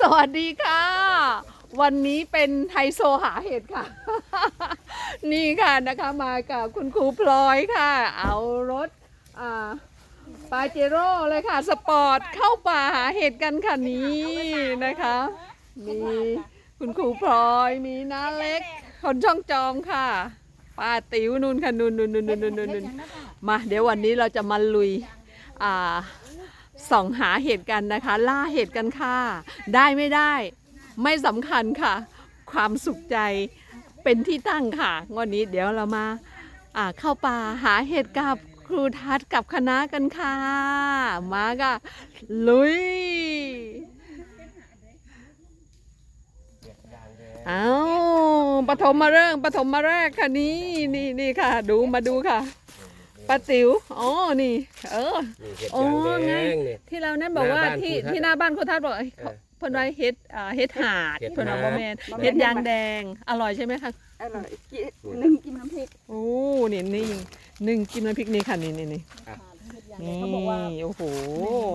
สวัสดีค่ะ วันนี้เป็นไฮโซหาเห็ดค่ะ นี่ค่ะนะคะมากับคุณครูพลอยค่ะ เอารถอ่าปาเจโร่เลยค่ะ สปอร์ตเข้าป่าหาเห็ดกันค่ะนี้นะคะ มีคุณครูพลอยมีน้าเล็ก คนช่องจอมค่ะ ป้าติ๋วนุ่นค่ะนุนนุนนุ่นนุ่นนุ่นนุ่นนุ่นมาเดี๋ยววันนี้เราจะมาลุยอ่า ส่องหาเห็ดกันนะคะ ล่าเห็ดกันค่ะ ได้ไม่ได้ไม่สำคัญค่ะ ความสุขใจเป็นที่ตั้งค่ะงวันนี้เดี๋ยวเรามาอ่าเข้าป่าหาเห็ดกับครูทัศน์กับคณะกันค่ะ มาค่ะลุยเอาปฐมมาเริ่มปฐมมาแรกค่ะนี่นี่นี่ค่ะ ดูมาดูค่ะ ป้าติ๋วอ๋อนี่ เออ นี่เห็ดโอ้ยางแดไงงนี่ที่เรานั่นบอกว่าหน้าบ้านที่ครูทัศน์ที่หน้าบ้านครูทัศน์บอกเอ้ยเออเพิ่นว่าเฮ็ดอ่าเฮ็ดหาดเฮ็ดเพิ่นว่าหาบ่ดแม่นบ่แม่น เฮ็ดยางแดงอร่อยใช่ไหมคะอร่อยกินนึ่งกินน้ำพริกโอ้นี่นี่หนึ่งกินน้ำพริกนี่ค่ะนี่นี่นี่นี่เขาบอกว่า โอ้โห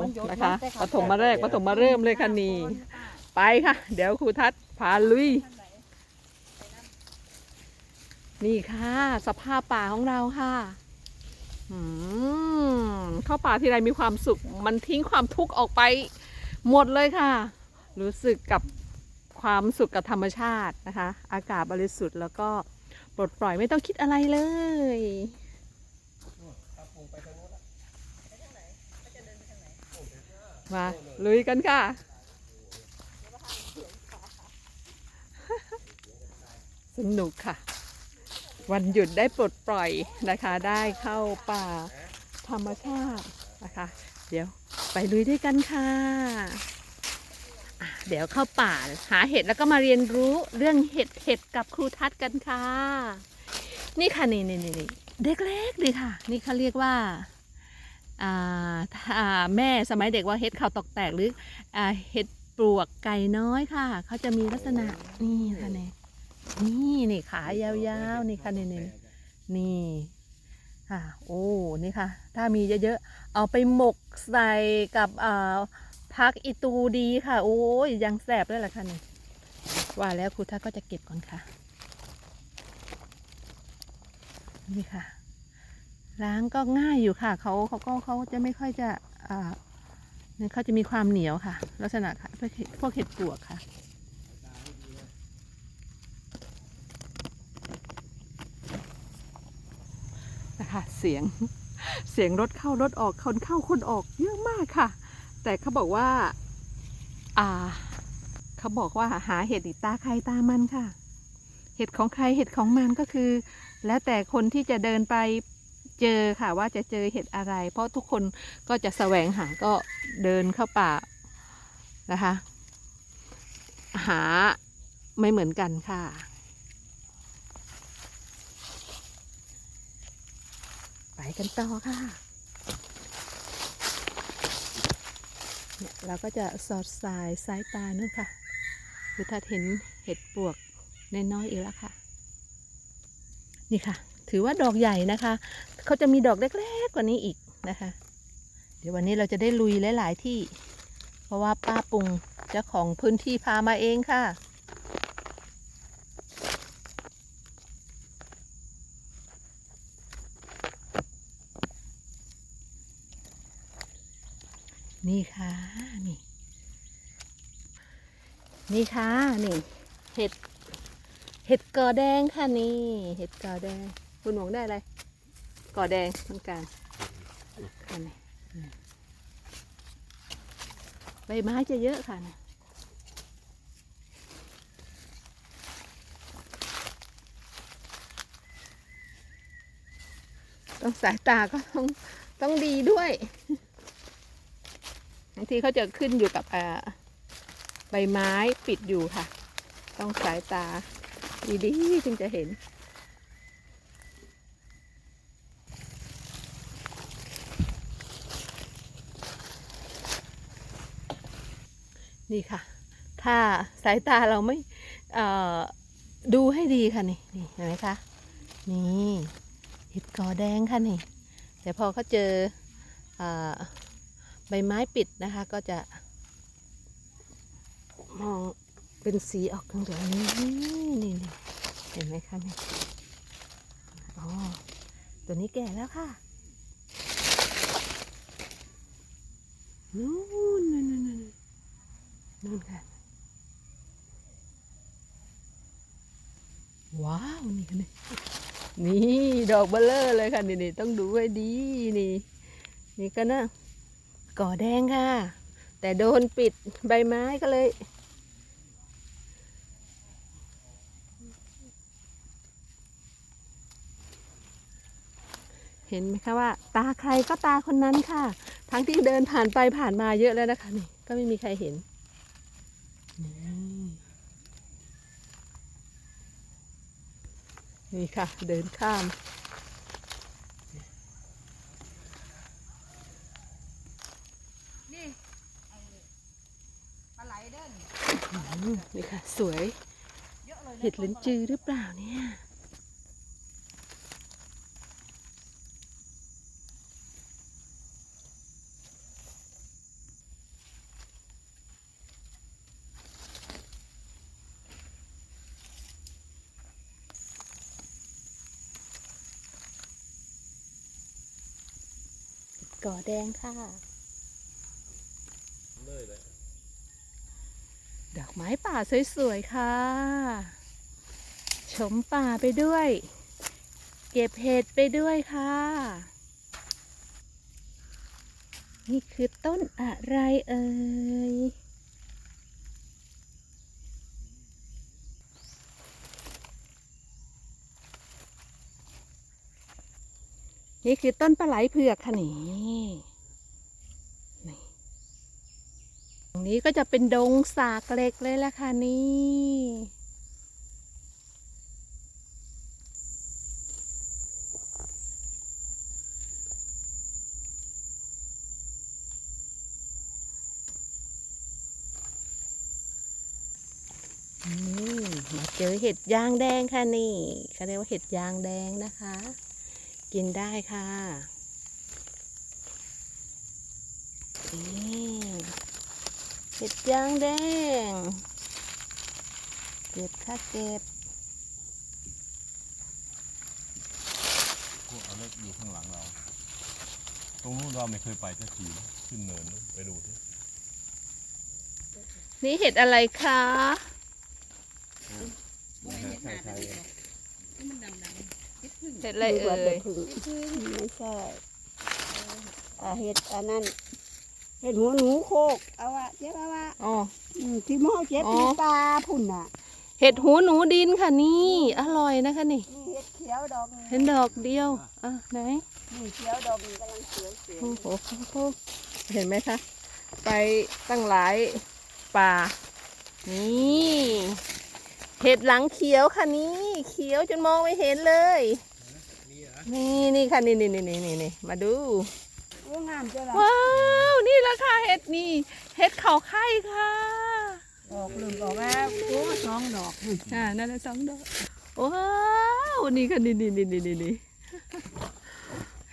มันยศนะคะแต่ปเขาฐมมาแรกปฐมมาเริ่มเลยค่ะนี่ไปค่ะ เดี๋ยวครูทัศน์พาลุย นี่ค่ะ สภาพป่าของเราค่ะอืม เข้าป่าทีไรมีความสุข มันทิ้งความทุกข์ออกไปหมดเลยค่ะ รู้สึกกับความสุขกับธรรมชาตินะคะ อากาศบริสุทธิ์แล้วก็ปลดปล่อยไม่ต้องคิดอะไรเลยมาลุยกันค่ะ สนุกค่ะ วันหยุดได้ปลดปล่อยนะคะ ได้เข้าป่าธรรมชาตินะคะ เดี๋ยวไปลุยด้วยกันค่ะเดี๋ยวเข้าป่าหาเห็ดแล้วก็มาเรียนรู้เรื่องเห็ดเห็ดกับครูทัศน์กันค่ะ นี่ค่ะนี่นี่นี่เด็กเล็กเลยค่ะ นี่เขาเรียกว่าอ่าแม่สมัยเด็กว่าเห็ดข่าวตอกแตกหรืออ่าเห็ดปลวกไก่น้อยค่ะเขาจะมีลักษณะนี่ค่ะเนี่ย นี่นี่ขายาวๆนี่ค่ะนี่นี่นี่ค่ะโอ้นี่ค่ะ ถ้ามีเยอะๆเอาไปหมกใส่กับอ่าพักอีตูดีค่ะ โอ้ยยังแสบเลยล่ะค่ะนี่ว่าแล้วครูท่าก็จะเก็บก่อนค่ะ นี่ค่ะ ล้างก็ง่ายอยู่ค่ะเขาเขาก็เขาจะไม่ค่อยจะอ่าเนี่ยเขาจะมีความเหนียวค่ะ ลักษณะค่ะพวกเห็ดพวกเห็ดปลวกค่ะ นะคะ เสียง เสียงรถเข้ารถออกคนเข้าคนออกเยอะมากค่ะ แต่เขาบอกว่า อ่า เขาบอกว่าหาเห็ดอีตาใครตามันค่ะ เห็ดของใครเห็ดของมันก็คือ แล้วแต่คนที่จะเดินไปเจอค่ะว่าจะเจอเห็ดอะไร เพราะทุกคนก็จะแสวงหาก็เดินเข้าป่านะคะ หาไม่เหมือนกันค่ะ ไปกันต่อค่ะ เนี่ยเราก็จะสอดสายสายตานู่นค่ะคือถ้าเห็นเห็ดปวกน้อยๆอีกแล้วค่ะ นี่ค่ะ ถือว่าดอกใหญ่นะคะ เขาจะมีดอกเล็กๆกว่านี้อีกนะคะ เดี๋ยววันนี้เราจะได้ลุยหลาย ๆ ที่ เพราะว่าป้าปุงเจ้าของพื้นที่พามาเองค่ะ นี่ค่ะ นี่ นี่ค่ะ นี่ เห็ด เห็ดกอแดงค่ะนี่ เห็ดกอแดง คุณหมองได้อะไรกอแดงเหมือนกันค่ะนี่ใบไม้จะเยอะค่ะนี่ต้องสายตาก็ต้องต้องดีด้วย บางทีเขาจะขึ้นอยู่กับใบไม้ปิดอยู่ค่ะ ต้องสายตาดีๆจึงจะเห็น นี่ค่ะ ถ้าสายตาเราไม่ดูให้ดีค่ะนี่นี่เห็นไหมคะ นี่เห็ดกอแดงค่ะนี่แต่พอเขาเจออ ใบไม้ปิดนะคะก็จะ มองเป็นสีออกเหลืองๆนี่นี่เห็นไหมคะนี่อ๋อตัวนี้แก่แล้วค่ะนู่นนู่นนู่นนู่นนู่นค่ะว้าวนี่นี่นี่ ดอกเบลเลอร์เลยค่ะ นี่นี่ต้องดูให้ดีนี่ นี่ก็นะ ก่อแดงค่ะ แต่โดนปิดใบไม้ก็เลย เห็นไหมคะว่า ตาใครก็ตาคนนั้นค่ะ ทั้งที่เดินผ่านไปผ่านมาเยอะแล้วนะคะนี่ก็ไม่มีใครเห็นนี่ค่ะ เดินข้าม นี่ปลาไหลเด้น อืม นี่ค่ะ สวยเยอะเลยนะเห็ดลิ้นจือหรือเปล่าเนี่ยก่อแดงค่ะ ดอกไม้ป่าสวยๆค่ะ ชมป่าไปด้วย เก็บเห็ดไปด้วยค่ะ นี่คือต้นอะไรเอ่ยนี่คือต้นปลาไหลเผือกค่ะนี่ ตรง นี้ก็จะเป็นดงสากเหล็กเลยล่ะค่ะนี่นี่มาเจอเห็ดยางแดงค่ะนี่เขาเรียกว่าเห็ดยางแดงนะคะ กินได้ค่ะนี่ เห็ดยางแดง เก็บค่ะเก็บพวกเอาเล็กอยู่ข้างหลังเรา ตรงนู้นเราไม่เคยไปสักทีนะขึ้นเนินนู้นไปดูที่นี่เห็ดอะไรคะใช่ใช่ที่มันดำๆเฮ็ดพึ่งเห็ดอะไรเอ่ยเฮ็ดพึ่งไม่ใช่อ่าเห็ดอันนั้น เห็ดหัวหนูโคกเอาอะเจ๊ว่าว่าอ๋อ อืมที่หม้อเจ็บอ๋อ ที่ตาพุ่นน่ะเห็ดหูหนูดินค่ะนี่ อร่อยนะคะนี่ นี่เห็ดเขียวดอกหนึ่งเห็นดอกเดียว อะไหน นี่เขียวดอกหนึงกำลังเขียวเขียวโอ้โหโอ้โหเห็นไหมคะ ไปตั้งหลายป่า นี่เห็ดหลังเขียวค่ะนี่เขียวจนมองไม่เห็นเลย นี่นี่ค่ะนี่นี่นี่นี่นี่นี่มาดูโอ้ งามเจ้าละว้าว นี่ราคาเห็ดนี่เห็ดเขาไข่ค่ะดอกเหลืองดอกแล้วโอ้สองดอกอ่านั่นแหละสองดอกว้าวนี่ค่ะนี่นี่นี่นี่นี่นี่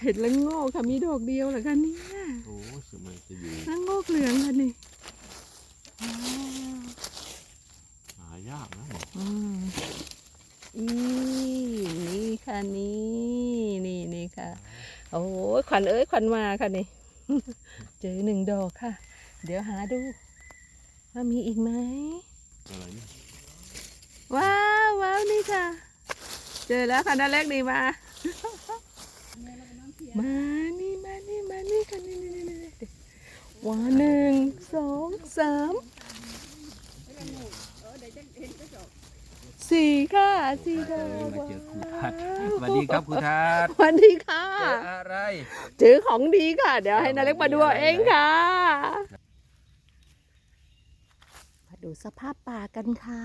เห็ดละโงกค่ะมีดอกเดียวเหรอคะเนี่ยโอ้สมัยจะอยู่ละโงกเหลืองค่ะนี่ว้าวหายากนะอืมอีนี่ค่ะนี่นี่นี่ค่ะ โอ้ยขวัญเอ้ยขวัญมาค่ะนี่เจอหนึ่งดอกค่ะ เดี๋ยวหาดู ว่ามีอีกไหมอะไรนี่ว้าวว้าวนี่ค่ะ เจอแล้วค่ะนั่นแรกดีมามานี่มานี่มานี่ค่ะนี่นี่นี่นี่ว้าวหนึ่งสองสาม สี่ค่ะสี่ดอกมาเจอครูทัศน์ว้าวสวัสดีครับครูทัศน์สวัสดีค่ะเจออะไรเจอของดีค่ะ เดี๋ยวให้นาเล็กมาดูเอาเองค่ะ มาดูสภาพป่ากันค่ะ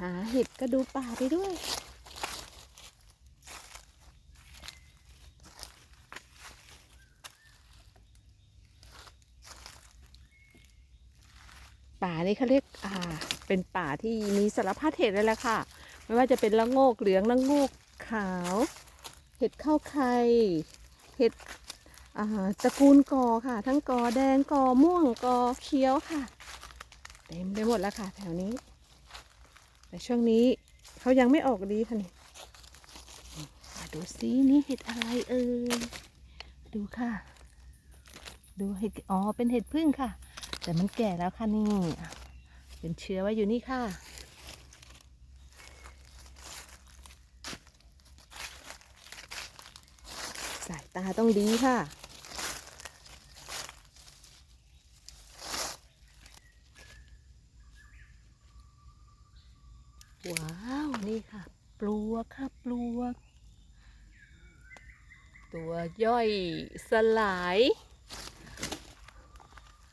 หาเห็ดก็ดูป่าไปด้วยป่านี่เขาเรียกอ่า เป็นป่าที่มีสารพัดเห็ดเลยแหละค่ะ ไม่ว่าจะเป็นละโงกเหลืองละโงกขาว เห็ดข้าวไข่เห็ดตระกูลกอค่ะ ทั้งกอแดงกอม่วงกอเขียวค่ะ เต็มไปหมดแล้วค่ะ แถวนี้ แต่ช่วงนี้เขายังไม่ออกดีค่ะนี่มาดูซินี่เห็ดอะไรเอ่ยดูค่ะ ดูเห็ดอ๋อเป็นเห็ดพึ่งค่ะ แต่มันแก่แล้วค่ะนี่ เป็นเชื้อไว้อยู่นี่ค่ะ สายตาต้องดีค่ะ ว้าว นี่ค่ะ ปลวกค่ะ ปลวก ตัวย่อยสลาย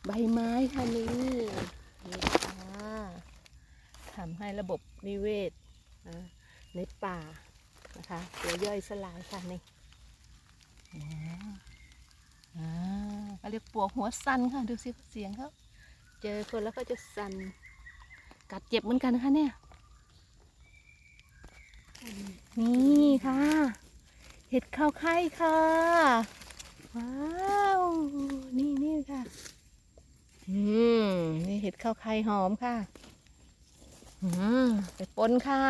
ใบไม้ค่ะนี่นี่ค่ะ ทำให้ระบบนิเวศอ่าในป่านะคะตัวย่อยสลายค่ะนี่ว้าวอ่าเขาเรียกปลวกหัวสันค่ะ ดูสิเสียงเขาเจอคนแล้วก็จะสันกัดเจ็บเหมือนกันนะคะเนี่ย นี่ค่ะ เห็ดข้าวไข่ค่ะ ว้าว นี่นี่ค่ะ อืม นี่เห็ดข้าวไข่หอมค่ะอืม ไปปนค่ะ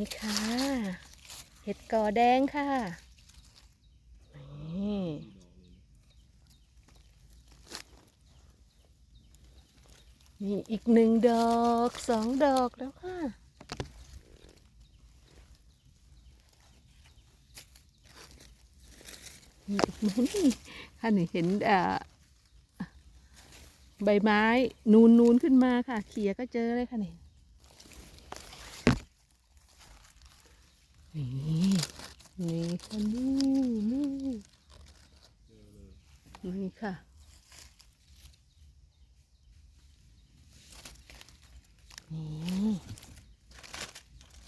นี่ค่ะ เห็ดกอแดงค่ะนี่มีอีกหนึ่งดอกสองดอกแล้วค่ะ มีอีกไหมท่านเห็นอ่อใบไม้นูนนูนขึ้นมาค่ะ เขี่ยก็เจอเลยค่ะนี่ นี่นี่ค่ะนี่นี่นี่ค่ะนี่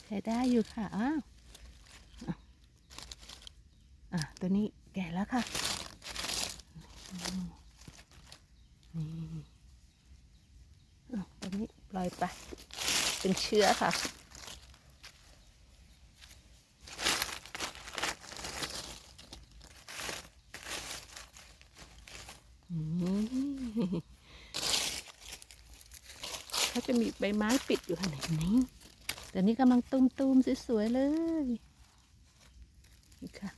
ใช้ได้อยู่ค่ะอ้าวอะอะตัวนี้แก่แล้วค่ะนี่อะตัวนี้ปล่อยไป เป็นเชื้อค่ะ อืมเขาจะมี ใบไม้ปิดอยู่ขนาดนี้ แต่นี่กำลังตุมๆสวยๆเลยนี่ค่ะ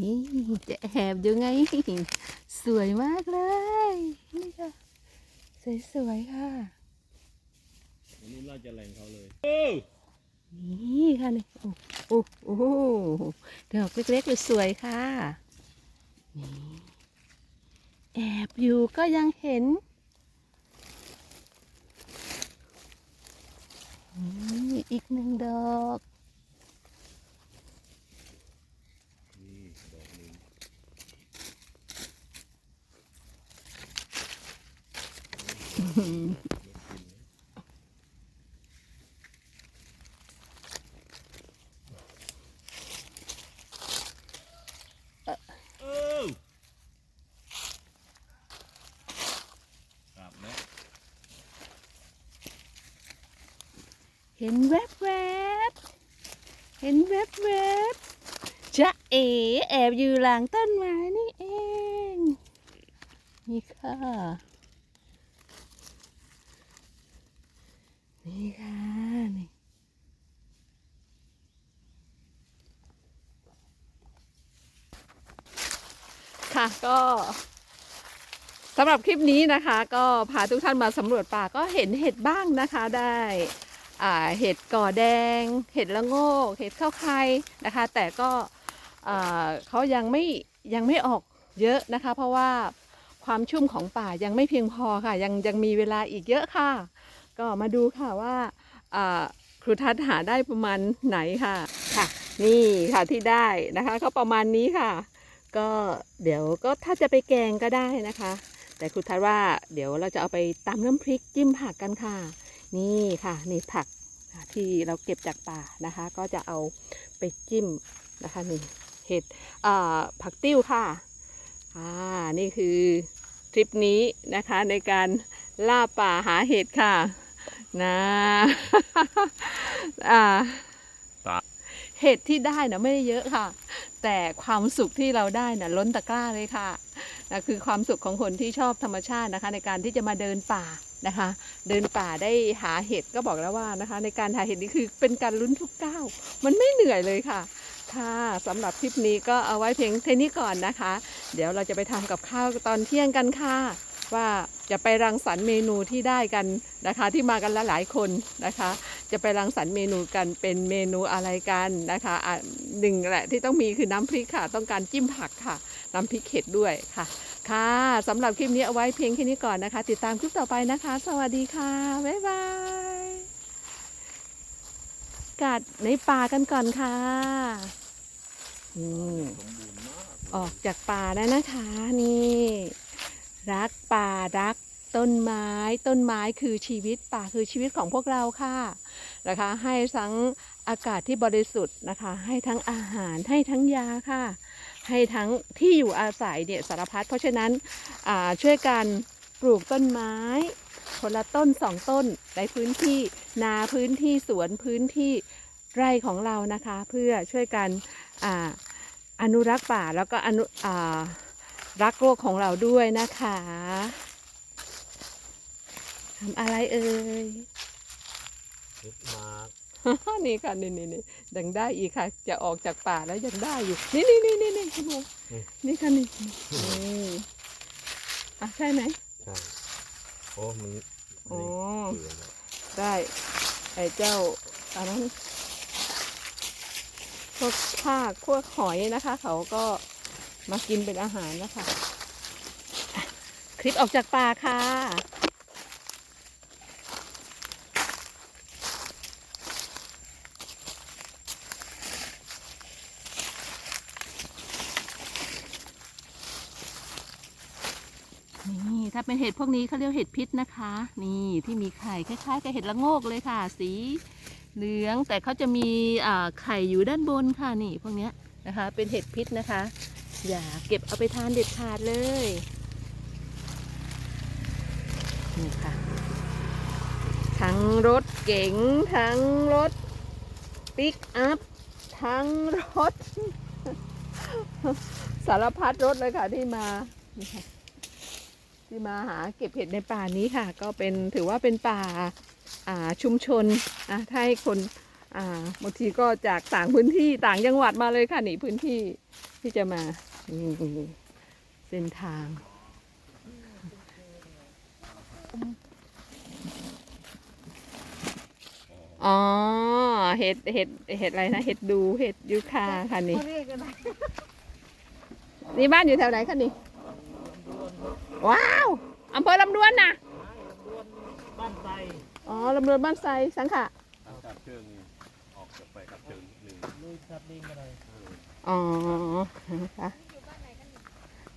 นี่จะแอบอยู่ไง สวยมากเลย นี่ค่ะ สวยๆค่ะอันนี้น่าจะแรงเขาเลย นี่ค่ะนี่โอ้โอ้โอ้โหดอกเล็กๆสวยๆค่ะนี่แอบอยู่ก็ยังเห็นนี่อีกหนึ่งดอกนี่ดอกหนึ่ง เออครับแล้ว เห็นแวบๆเห็นแวบๆจะเอ๋แอบอยู่หลังต้นไม้นี่เอง นี่ค่ะ นี่ค่ะนี่ค่ะก็สำหรับคลิปนี้นะคะ ก็พาทุกท่านมาสำรวจป่าก็เห็นเห็ดบ้างนะคะได้ เห็ดก่อแดง เห็ดละโงก เห็ดข้าวไข่นะคะ แต่ก็เขายังไม่ยังไม่ออกเยอะนะคะ เพราะว่าความชุ่มของป่ายังไม่เพียงพอค่ะ ยังยังมีเวลาอีกเยอะค่ะ ก็มาดูค่ะว่าครูทัศน์หาได้ประมาณไหนค่ะค่ะ นี่ค่ะที่ได้นะคะ ก็ประมาณนี้ค่ะ ก็เดี๋ยวก็ถ้าจะไปแกงก็ได้นะคะ แต่ครูทัศน์ว่าเดี๋ยวเราจะเอาไปตำน้ำพริกจิ้มผักกันค่ะ นี่ค่ะนี่ผักที่เราเก็บจากป่านะคะ ก็จะเอาไปจิ้มนะคะนี่เห็ดผักติ้วค่ะอ่านี่คือทริปนี้นะคะในการล่าป่าหาเห็ดค่ะนะอ่าเห็ดที่ได้นะไม่ได้เยอะค่ะ แต่ความสุขที่เราได้นะล้นตะกร้าเลยค่ะนะคือความสุขของคนที่ชอบธรรมชาตินะคะ ในการที่จะมาเดินป่า นะคะ เดินป่าได้หาเห็ดก็บอกแล้วว่านะคะ ในการหาเห็ดนี่คือเป็นการลุ้นทุกก้าวมันไม่เหนื่อยเลยค่ะ ค่ะสำหรับคลิปนี้ก็เอาไว้เพียงเท่านี้ก่อนนะคะ เดี๋ยวเราจะไปทำกับข้าวตอนเที่ยงกันค่ะ ว่าจะไปรังสรรค์เมนูที่ได้กันนะคะ ที่มากันลหลายๆคนนะคะ จะไปรังสรรค์เมนูกันเป็นเมนูอะไรกันนะคะอะหนึ่งแหละที่ต้องมีคือน้ำพริกค่ะ ต้องการจิ้มผักค่ะ น้ำพริกเผ็ดด้วยค่ะ ค่ะสำหรับคลิปนี้เอาไว้เพียงแค่นี้ก่อนนะคะ ติดตามคลิปต่อไปนะคะ สวัสดีค่ะ บ๊ายบาย กัดในป่ากันก่อนค่ะนี่ออกจากป่าแล้วนะคะ นี่ รักป่ารักต้นไม้ ต้นไม้คือชีวิตป่าคือชีวิตของพวกเราค่ะนะคะ ให้ทั้งอากาศที่บริสุทธิ์นะคะ ให้ทั้งอาหารให้ทั้งยาค่ะ ให้ทั้งที่อยู่อาศัยเนี่ยสารพัดเพราะฉะนั้นช่วยกันปลูกต้นไม้คนละต้นสองต้นในพื้นที่นาพื้นที่สวนพื้นที่ไร่ของเรานะคะ เพื่อช่วยกันออนุรักษ์ป่าแล้วก็อนุอรักโลกของเราด้วยนะคะทำอะไรเอ่ยเห็ดมาก นี่ค่ะนี่นี่นี่ยังได้อีกค่ะ จะออกจากป่าแล้วยังได้อยู่ นี่นี่นี่นี่นี่คุณลุงนี่ค่ะนี่นี่อะใช่ไหมใช่โอ้มันอ๋อเกลือแล้วได้ไอ้เจ้าอันนั้นพวกภาคพวกหอยนะคะ เขาก็มากินเป็นอาหารนะคะอะคลิปออกจากป่าค่ะ นี่ถ้าเป็นเห็ดพวกนี้เขาเรียกเห็ดพิษนะคะ นี่ที่มีไข่คล้ายๆกับเห็ดละโงกเลยค่ะ สีเหลืองแต่เขาจะมีไข่อยู่ด้านบนค่ะนี่พวกนี้นะคะ เป็นเห็ดพิษนะคะ อย่าเก็บเอาไปทานเด็ดขาดเลยนี่ค่ะ ทั้งรถเก๋งทั้งรถปิกอัพทั้งรถ สารพัดรถเลยค่ะที่มานี่ค่ะ ที่มาหาเก็บเห็ดในป่านี้ค่ะ ก็เป็นถือว่าเป็นป่าอ่าชุมชนนะถ้าให้คนอ่าบางทีก็จากต่างพื้นที่ต่างจังหวัดมาเลยค่ะหนีพื้นที่ที่จะมานี่เส้นทางอ๋อเห็ดเห็ดเห็ดอะไรนะเห็ดดูเห็ดยูคาค่ะนี่เขาเรียกอะไรนี่บ้านอยู่แถวไหนคะนี่ ว้าวอำเภอลำดวนนะบ้านไซอ๋อลำดวนบ้านไซสังขะกับเชิงนี่ออกจากไปกับเชิงหนึ่งอ๋อค่ะ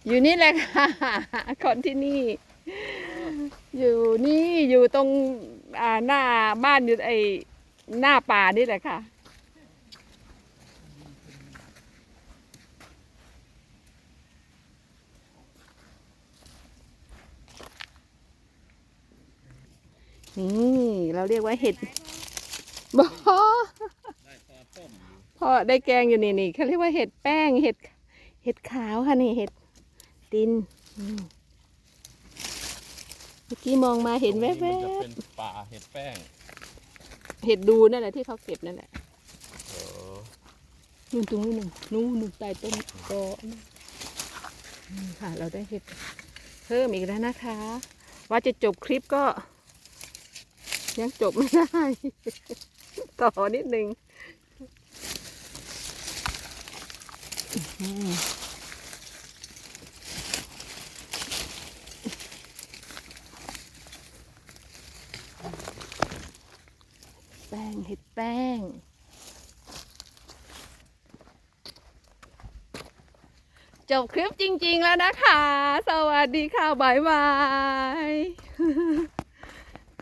อยู่นี่แหละค่ะคนที่นี่ อยู่นี่อยู่ตรงอ่าหน้าบ้านอยู่ไอหน้าป่านี่แหละค่ะ นี่เราเรียกว่าเห็ดบอพอได้แกงอยู่นี่นี่เขาเรียกว่าเห็ดแป้งเห็ดเห็ดขาวค่ะนี่เห็ดตินอืมเมื่อกี้มองมาเห็นแวตรงบมันจะเป็นป่าเห็ดแป้งๆเห็ดดูนั่นแหละที่เขาเก็บนั่นแหละเออนู่นตรงนู้นนู่นนู่นนู่นใต้ต้นกอนี่ค่ะ เราได้เห็ดพิ่มอีกแล้วนะคะ ว่าจะจบคลิปก็ ยังจบไม่ได้ ต่อนิดนึงแป้งเห็ดแป้ง จบคลิปจริง ๆ แล้วนะคะ สวัสดีค่ะ บ๊ายบาย